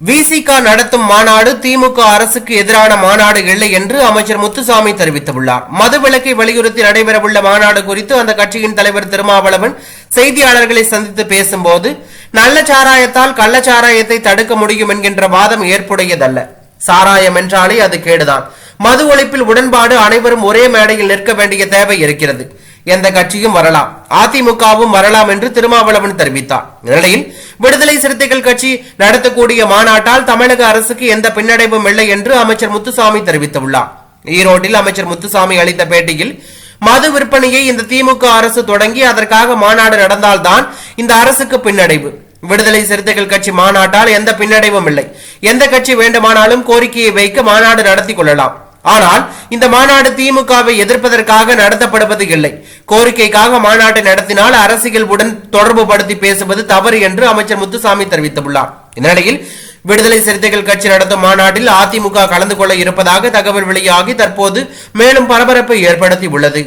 விசிக நடத்தும் மாநாடு திமுக அரசுக்கு எதிரான மாநாடு இல்லை என்று அமைச்சர் முத்துசாமி தெரிவித்துள்ளார். மதுவிலக்கை வலியுறுத்தி நடைபெறவுள்ள மாநாடு குறித்து அந்த கட்சியின் தலைவர் திருமாவளவன் செய்தியாளர்களை சந்தித்து பேசும்போது நல்ல சாராயத்தால் கள்ளச்சாராயத்தை தடுக்க முடியும் என்கின்ற வாதம் ஏற்புடையதல்ல. சாராயம் என்றாலே அது கேடுதான். மது ஒழிப்பில் உடன்பாடு அனைவரும் ஒரே மேடையில் நிற்க வேண்டிய தேவை இருக்கிறது. எந்த கட்சியும் வரலாம். அதிமுகவும் வரலாம் என்று திருமாவளவன் தெரிவித்தார். இந்நிலையில் விடுதலை சிறுத்தைகள் கட்சி நடத்தக்கூடிய மாநாட்டால் தமிழக அரசுக்கு எந்த பின்னடைவும் இல்லை என்று அமைச்சர் முத்துசாமி தெரிவித்துள்ளார். ஈரோட்டில் அமைச்சர் முத்துசாமி அளித்த பேட்டியில் மது விற்பனையை இந்த திமுக அரசு தொடங்கி அதற்காக மாநாடு நடந்தால்தான் இந்த அரசுக்கு பின்னடைவு. விடுதலை சிறுத்தைகள் கட்சி மாநாட்டால் எந்த பின்னடைவும் இல்லை. எந்த கட்சி வேண்டுமானாலும் கோரிக்கையை வைக்க மாநாடு நடத்தி கொள்ளலாம். ஆனால் இந்த மாநாடு திமுகவை எதிர்ப்பதற்காக நடத்தப்படுவது இல்லை. கோரிக்கைக்காக மாநாட்டை நடத்தினால் அரசியல் உடன் தொடர்பு படுத்தி பேசுவது தவறு என்று அமைச்சர் முத்துசாமி தெரிவித்துள்ளார். இந்நிலையில் விடுதலை சிறுத்தைகள் கட்சி நடத்தும் மாநாட்டில் அதிமுக கலந்து கொள்ள இருப்பதாக தகவல் வெளியாகி தற்போது மேலும் பரபரப்பை ஏற்படுத்தி உள்ளது